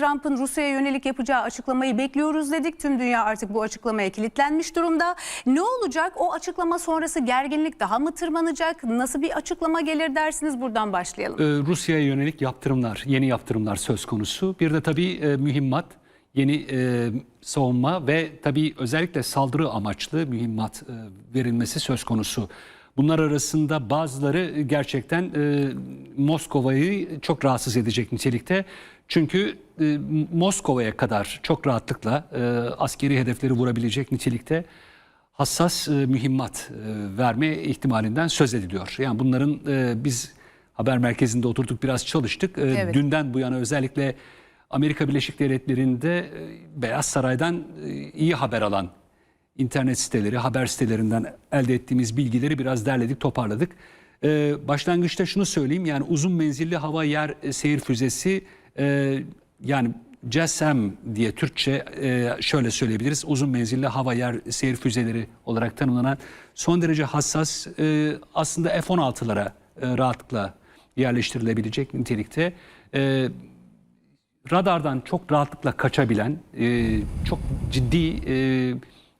Trump'ın Rusya'ya yönelik yapacağı açıklamayı bekliyoruz dedik. Tüm dünya artık bu açıklamaya kilitlenmiş durumda. Ne olacak? O açıklama sonrası gerginlik daha mı tırmanacak? Nasıl bir açıklama gelir dersiniz? Buradan başlayalım. Ee, Rusya'ya yönelik yaptırımlar, yeni yaptırımlar söz konusu. Bir de tabii e, mühimmat, yeni e, savunma ve tabii özellikle saldırı amaçlı mühimmat e, verilmesi söz konusu. Bunlar arasında bazıları gerçekten e, Moskova'yı çok rahatsız edecek nitelikte. Çünkü e, Moskova'ya kadar çok rahatlıkla e, askeri hedefleri vurabilecek nitelikte hassas e, mühimmat e, verme ihtimalinden söz ediliyor. Yani bunların e, biz haber merkezinde oturduk biraz çalıştık. E, Evet. Dünden bu yana özellikle Amerika Birleşik Devletleri'nde e, Beyaz Saray'dan e, iyi haber alan internet siteleri, haber sitelerinden elde ettiğimiz bilgileri biraz derledik, toparladık. E, başlangıçta şunu söyleyeyim yani uzun menzilli hava yer e, seyir füzesi e, yani CESM diye Türkçe e, şöyle söyleyebiliriz. Uzun menzilli hava yer seyir füzeleri olarak tanımlanan son derece hassas e, aslında F-16'lara e, rahatlıkla yerleştirilebilecek nitelikte. E, radardan çok rahatlıkla kaçabilen, e, çok ciddi e,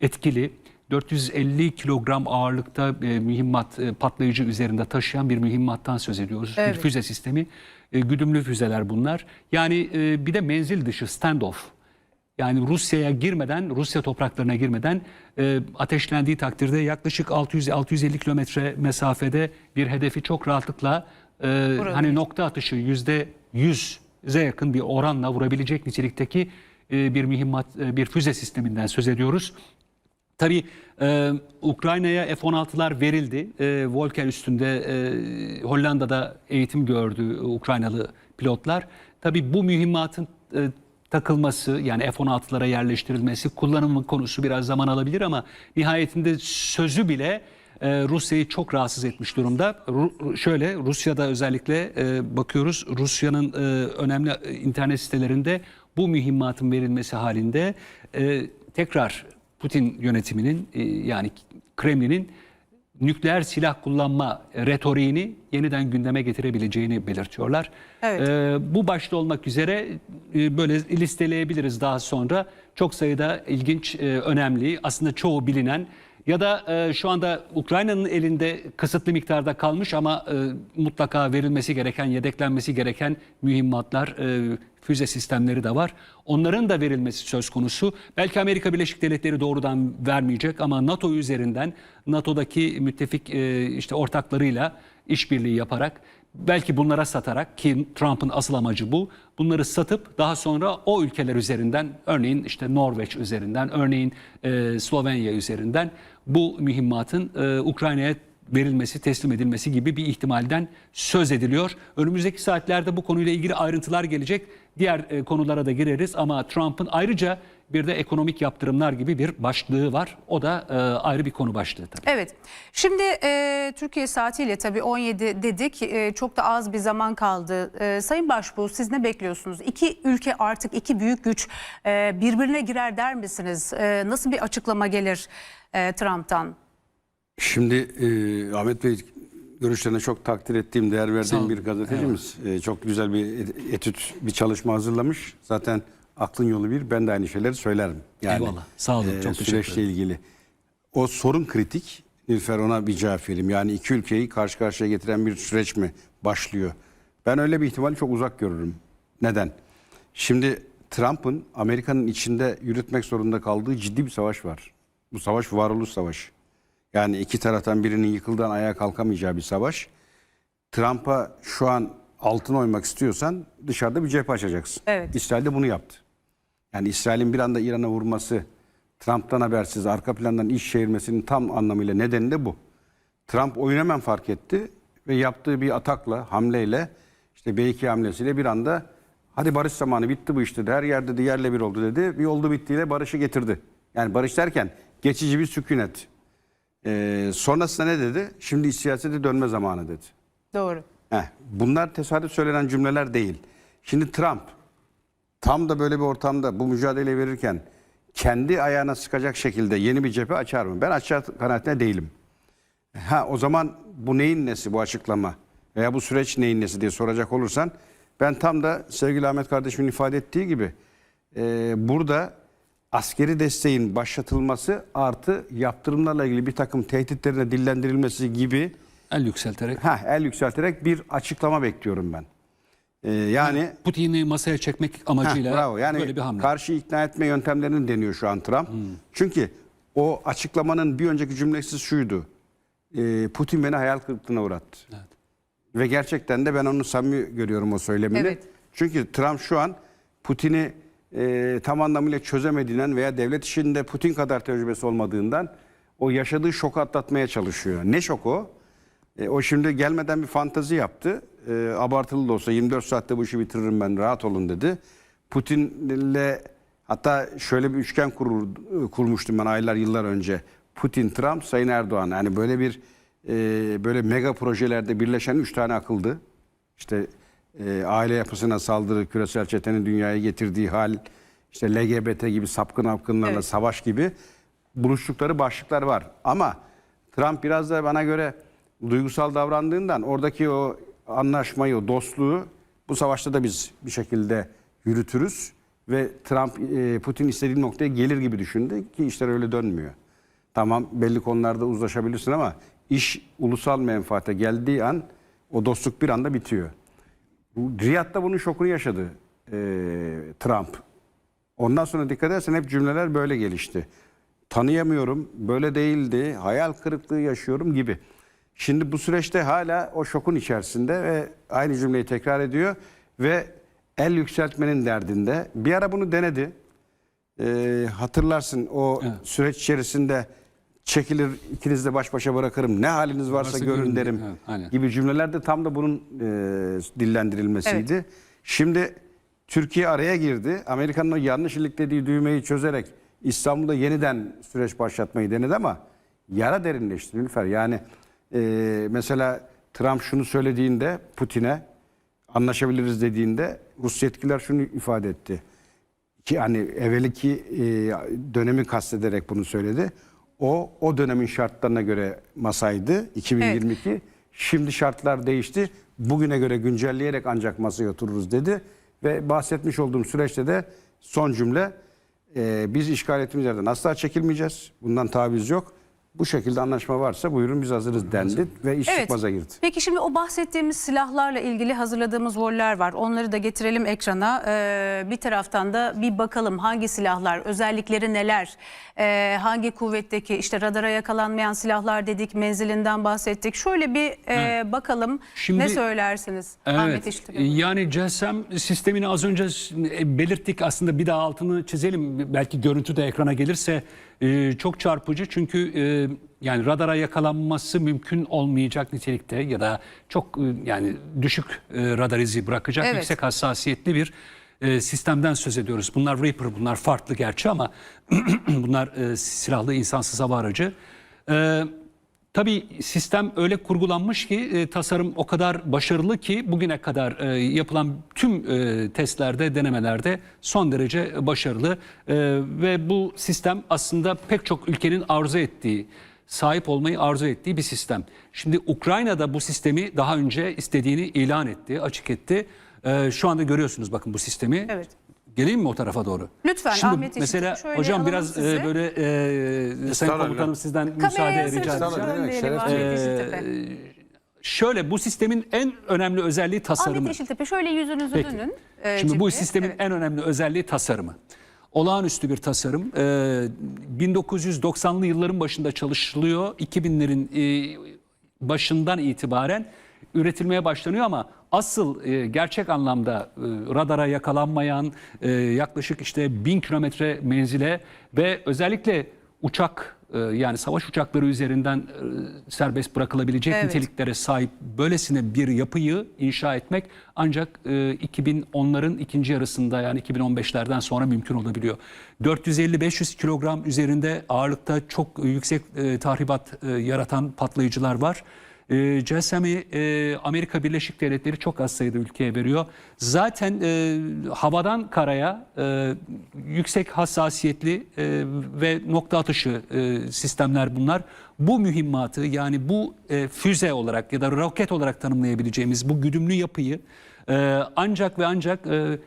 etkili 450 kilogram ağırlıkta e, mühimmat e, patlayıcı üzerinde taşıyan bir mühimmattan söz ediyoruz. Evet. Bir füze sistemi. E, güdümlü füzeler bunlar. Yani e, bir de menzil dışı standoff. Yani Rusya'ya girmeden, Rusya topraklarına girmeden e, ateşlendiği takdirde yaklaşık 600-650 kilometre mesafede bir hedefi çok rahatlıkla e, hani nokta atışı yüzde yüze yakın bir oranla vurabilecek nitelikteki e, bir mühimmat, e, bir füze sisteminden söz ediyoruz. Tabii e, Ukrayna'ya F-16'lar verildi. E, Volker üstünde e, Hollanda'da eğitim gördü Ukraynalı pilotlar. Tabii bu mühimmatın e, takılması yani F-16'lara yerleştirilmesi kullanımı konusu biraz zaman alabilir ama nihayetinde sözü bile e, Rusya'yı çok rahatsız etmiş durumda. Ru- şöyle Rusya'da özellikle e, bakıyoruz Rusya'nın e, önemli internet sitelerinde bu mühimmatın verilmesi halinde e, tekrar Putin yönetiminin e, yani Kremlin'in nükleer silah kullanma retoriğini yeniden gündeme getirebileceğini belirtiyorlar. Evet. E, bu başta olmak üzere e, böyle listeleyebiliriz daha sonra. Çok sayıda ilginç, e, önemli, aslında çoğu bilinen ya da e, şu anda Ukrayna'nın elinde kısıtlı miktarda kalmış ama e, mutlaka verilmesi gereken, yedeklenmesi gereken mühimmatlar, e, füze sistemleri de var. Onların da verilmesi söz konusu. Belki Amerika Birleşik Devletleri doğrudan vermeyecek ama NATO üzerinden NATO'daki müttefik e, işte ortaklarıyla işbirliği yaparak belki bunlara satarak ki Trump'ın asıl amacı bu. Bunları satıp daha sonra o ülkeler üzerinden örneğin işte Norveç üzerinden örneğin e, Slovenya üzerinden bu mühimmatın e, Ukrayna'ya verilmesi, teslim edilmesi gibi bir ihtimalden söz ediliyor. Önümüzdeki saatlerde bu konuyla ilgili ayrıntılar gelecek. Diğer e, konulara da gireriz ama Trump'ın ayrıca bir de ekonomik yaptırımlar gibi bir başlığı var. O da e, ayrı bir konu başlığı tabii. Evet. Şimdi e, Türkiye saatiyle tabii 17 dedik. E, çok da az bir zaman kaldı. E, Sayın Başbuğ siz ne bekliyorsunuz? İki ülke artık iki büyük güç e, birbirine girer der misiniz? E, nasıl bir açıklama gelir e, Trump'tan? Şimdi e, Ahmet Bey görüşlerine çok takdir ettiğim, değer verdiğim bir gazetecimiz. E, çok güzel bir etüt, bir çalışma hazırlamış. Zaten aklın yolu bir, ben de aynı şeyleri söylerim. Eyvallah. Sağ olun, çok teşekkür Süreçle ilgili. O sorun kritik. Nilfer ona bir cevap vereyim. Yani iki ülkeyi karşı karşıya getiren bir süreç mi başlıyor? Ben öyle bir ihtimali çok uzak görürüm. Neden? Şimdi Trump'ın Amerika'nın içinde yürütmek zorunda kaldığı ciddi bir savaş var. Bu savaş varoluş savaşı. Yani iki taraftan birinin yıkıldan ayağa kalkamayacağı bir savaş. Trump'a şu an altın oymak istiyorsan dışarıda bir cephe açacaksın. Evet. İsrail de bunu yaptı. Yani İsrail'in bir anda İran'a vurması, Trump'tan habersiz arka plandan iş çevirmesinin tam anlamıyla nedeni de bu. Trump oyunu hemen fark etti ve yaptığı bir atakla, hamleyle, işte B2 hamlesiyle bir anda hadi barış zamanı bitti bu iş dedi. Her yerde de yerle bir oldu dedi. Bir oldu bittiyle barışı getirdi. Yani barış derken geçici bir sükunet. Ee, sonrasında ne dedi? Şimdi siyasete dönme zamanı dedi. Doğru. Heh, bunlar tesadüf söylenen cümleler değil. Şimdi Trump tam da böyle bir ortamda bu mücadele verirken kendi ayağına sıkacak şekilde yeni bir cephe açar mı? Ben açar kanaatine değilim. Ha o zaman bu neyin nesi bu açıklama veya bu süreç neyin nesi diye soracak olursan Ben tam da sevgili Ahmet kardeşimin ifade ettiği gibi e, burada askeri desteğin başlatılması artı yaptırımlarla ilgili bir takım tehditlerine dillendirilmesi gibi El yükselterek. heh, el yükselterek bir açıklama bekliyorum ben. E, yani Putin'i masaya çekmek Heh, amacıyla bravo. Yani böyle bir hamle. karşı ikna etme yöntemlerini deniyor şu an Trump. Çünkü o açıklamanın bir önceki cümlesi şuydu. E, Putin beni hayal kırıklığına uğrattı. Ve gerçekten de ben onu samimi görüyorum o söylemini. Evet. Çünkü Trump şu an Putin'i e, tam anlamıyla çözemediğinden veya devlet işinde Putin kadar tecrübesi olmadığından o yaşadığı şoku atlatmaya çalışıyor. Ne şok o? E, o şimdi gelmeden bir fantazi yaptı. E, abartılı da olsa 24 saatte bu işi bitiririm ben rahat olun dedi. Putin'le hatta şöyle bir üçgen kurur, kurmuştum ben aylar yıllar önce. Putin, Trump, Sayın Erdoğan. Yani böyle bir e, böyle mega projelerde birleşen üç tane akıldı. İşte e, aile yapısına saldırı, küresel çetenin dünyaya getirdiği hal, işte LGBT gibi sapkın apkınlarla Evet. savaş gibi buluştukları başlıklar var. Ama Trump biraz da bana göre duygusal davrandığından oradaki o anlaşmayı, o dostluğu bu savaşta da biz bir şekilde yürütürüz ve Trump e, Putin istediği noktaya gelir gibi düşündü ki işler öyle dönmüyor. Tamam belli konularda uzlaşabilirsin ama iş ulusal menfaate geldiği an o dostluk bir anda bitiyor. Riyad'da bunun şokunu yaşadı e, Trump. Ondan sonra dikkat edersen hep cümleler böyle gelişti. Tanıyamıyorum, böyle değildi, hayal kırıklığı yaşıyorum gibi. Şimdi bu süreçte hala o şokun içerisinde ve aynı cümleyi tekrar ediyor ve el yükseltmenin derdinde. Bir ara bunu denedi. Ee, hatırlarsın o süreç içerisinde çekilir ikiniz de baş başa bırakırım ne haliniz varsa, Varsa görün görün derim evet, aynen. gibi cümleler de tam da bunun e, dillendirilmesiydi. Şimdi Türkiye araya girdi. Amerika'nın o yanlış iliklediği düğmeyi çözerek İstanbul'da yeniden süreç başlatmayı denedi ama yara derinleşti Nilüfer. Yani e, mesela Trump şunu söylediğinde Putin'e anlaşabiliriz dediğinde Rus yetkililer şunu ifade etti ki hani evveliki e, dönemi kastederek bunu söyledi. O o dönemin şartlarına göre masaydı 2022. Şimdi şartlar değişti. Bugüne göre güncelleyerek ancak masaya otururuz dedi ve bahsetmiş olduğum süreçte de son cümle e, biz işgal ettiğimiz yerden asla çekilmeyeceğiz. Bundan taviz yok. Bu şekilde anlaşma varsa buyurun biz hazırız dendi ve iş çıkmaza girdi. Peki şimdi o bahsettiğimiz silahlarla ilgili hazırladığımız roller var. Onları da getirelim ekrana. Ee, bir taraftan da bir bakalım hangi silahlar, özellikleri neler, Ee, hangi kuvvetteki işte radara yakalanmayan silahlar dedik, menzilinden bahsettik. Şöyle bir e, bakalım Şimdi- ne söylersiniz Ahmet Evet. Yani GSM sistemini az önce belirttik. Aslında bir daha altını çizelim. Belki görüntü de ekrana gelirse e, çok çarpıcı. Çünkü e, yani radara yakalanması mümkün olmayacak nitelikte ya da çok e, yani düşük e, radar izi bırakacak Evet. yüksek hassasiyetli bir e, sistemden söz ediyoruz. Bunlar Reaper, bunlar farklı gerçi ama bunlar e, silahlı insansız hava aracı. E, Tabii sistem öyle kurgulanmış ki e, tasarım o kadar başarılı ki bugüne kadar e, yapılan tüm e, testlerde, denemelerde son derece başarılı. E, ve bu sistem aslında pek çok ülkenin arzu ettiği, sahip olmayı arzu ettiği bir sistem. Şimdi Ukrayna'da bu sistemi daha önce istediğini ilan etti, açık etti. E, şu anda görüyorsunuz bakın bu sistemi. Evet. Geleyim mi o tarafa doğru? Lütfen, Şimdi Ahmet mesela şöyle hocam biraz sizi. e, böyle e, Sayın. Komutanım sizden müsaade Kameraya rica sırtını edeceğim. Ee. Şöyle bu sistemin en önemli özelliği tasarımı. Ahmet Yeşiltepe şöyle yüzünüzü Peki. dönün. e, Şimdi bu ciddi. sistemin Evet. en önemli özelliği tasarımı. Olağanüstü bir tasarım. Ee, 1990'lı yılların başında çalışılıyor. 2000'lerin e, başından itibaren üretilmeye başlanıyor ama asıl e, gerçek anlamda e, radara yakalanmayan e, yaklaşık işte 1000 kilometre menzile ve özellikle uçak e, yani savaş uçakları üzerinden e, serbest bırakılabilecek Evet. niteliklere sahip böylesine bir yapıyı inşa etmek ancak e, 2010'ların ikinci yarısında yani 2015'lerden sonra mümkün olabiliyor. 450-500 kilogram üzerinde ağırlıkta çok yüksek e, tahribat e, yaratan patlayıcılar var. E, GSM'i e, Amerika Birleşik Devletleri çok az sayıda ülkeye veriyor. Zaten e, havadan karaya e, yüksek hassasiyetli e, ve nokta atışı e, sistemler bunlar. Bu mühimmatı yani bu e, füze olarak ya da roket olarak tanımlayabileceğimiz bu güdümlü yapıyı E, ancak ve ancak e,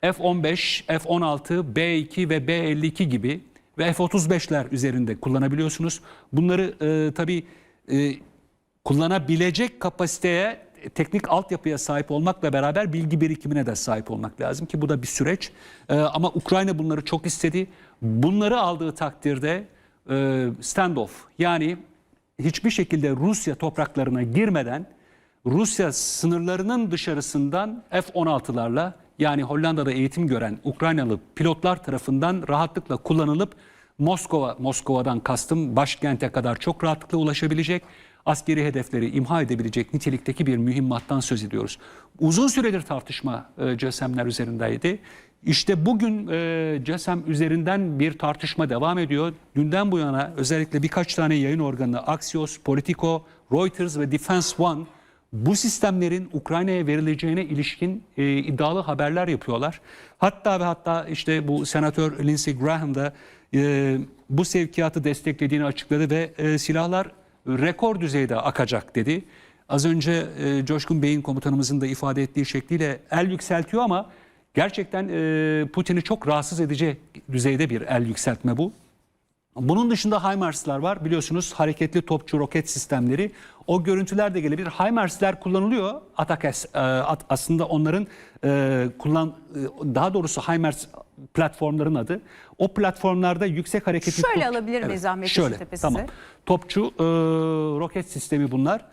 F-15, F-16, B-2 ve B-52 gibi ve F-35'ler üzerinde kullanabiliyorsunuz. Bunları e, tabii e, kullanabilecek kapasiteye, teknik altyapıya sahip olmakla beraber bilgi birikimine de sahip olmak lazım ki bu da bir süreç. E, ama Ukrayna bunları çok istedi. Bunları aldığı takdirde e, standoff yani hiçbir şekilde Rusya topraklarına girmeden Rusya sınırlarının dışarısından F-16'larla yani Hollanda'da eğitim gören Ukraynalı pilotlar tarafından rahatlıkla kullanılıp Moskova, Moskova'dan kastım başkente kadar çok rahatlıkla ulaşabilecek, askeri hedefleri imha edebilecek nitelikteki bir mühimmattan söz ediyoruz. Uzun süredir tartışma e, CESAM'ler üzerindeydi. İşte bugün e, CESAM üzerinden bir tartışma devam ediyor. Dünden bu yana özellikle birkaç tane yayın organı Axios, Politico, Reuters ve Defense One bu sistemlerin Ukrayna'ya verileceğine ilişkin e, iddialı haberler yapıyorlar. Hatta ve hatta işte bu senatör Lindsey Graham da e, bu sevkiyatı desteklediğini açıkladı ve e, silahlar rekor düzeyde akacak dedi. Az önce e, Coşkun Bey'in komutanımızın da ifade ettiği şekliyle el yükseltiyor ama gerçekten e, Putin'i çok rahatsız edici düzeyde bir el yükseltme bu. Bunun dışında HIMARS'lar var. Biliyorsunuz hareketli topçu roket sistemleri. O görüntüler de gelebilir. HIMARS'ler kullanılıyor. Atakes e, aslında onların e, kullan e, daha doğrusu HIMARS platformların adı. O platformlarda yüksek hareketli Şöyle top- alabilir miyiz Ahmet Şöyle. Yeşiltepe Tamam. Topçu e, roket sistemi bunlar.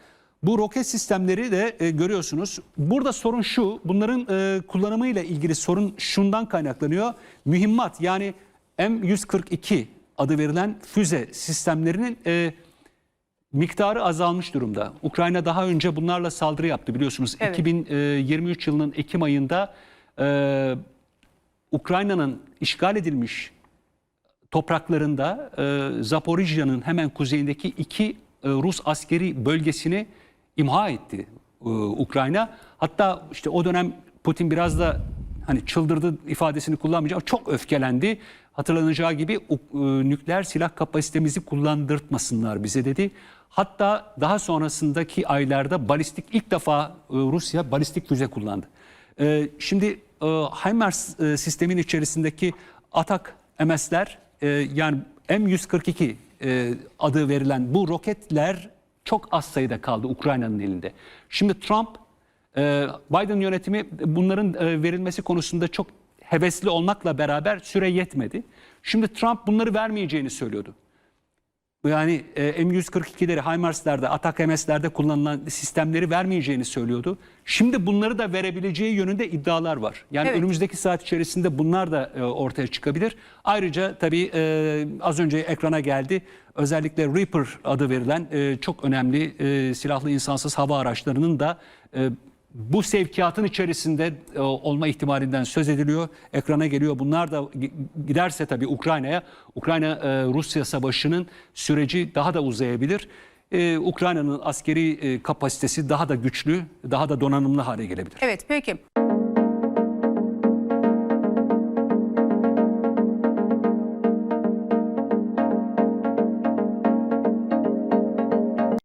Bu roket sistemleri de e, görüyorsunuz. Burada sorun şu. Bunların e, kullanımıyla ilgili sorun şundan kaynaklanıyor. Mühimmat yani M142 adı verilen füze sistemlerinin e, miktarı azalmış durumda. Ukrayna daha önce bunlarla saldırı yaptı biliyorsunuz. Evet. 2023 yılının Ekim ayında e, Ukrayna'nın işgal edilmiş topraklarında e, Zaporijya'nın hemen kuzeyindeki iki e, Rus askeri bölgesini imha etti e, Ukrayna. Hatta işte o dönem Putin biraz da hani çıldırdı ifadesini kullanmayacağım. Çok öfkelendi. Hatırlanacağı gibi e, nükleer silah kapasitemizi kullandırtmasınlar bize dedi. Hatta daha sonrasındaki aylarda balistik ilk defa e, Rusya balistik füze kullandı. E, şimdi e, HIMARS e, sistemin içerisindeki atak MS'ler e, yani M142 e, adı verilen bu roketler çok az sayıda kaldı Ukrayna'nın elinde. Şimdi Trump, Biden yönetimi bunların verilmesi konusunda çok hevesli olmakla beraber süre yetmedi. Şimdi Trump bunları vermeyeceğini söylüyordu. Yani e, M142'leri, HIMARS'lerde, Atak MS'lerde kullanılan sistemleri vermeyeceğini söylüyordu. Şimdi bunları da verebileceği yönünde iddialar var. Yani Evet. önümüzdeki saat içerisinde bunlar da e, ortaya çıkabilir. Ayrıca tabii e, az önce ekrana geldi. Özellikle Reaper adı verilen e, çok önemli e, silahlı insansız hava araçlarının da e, bu sevkiyatın içerisinde e, olma ihtimalinden söz ediliyor. Ekrana geliyor. Bunlar da gi- giderse tabii Ukrayna'ya, Ukrayna-Rusya savaşının süreci daha da uzayabilir. Ee, Ukrayna'nın askeri e, kapasitesi daha da güçlü, daha da donanımlı hale gelebilir. Evet peki.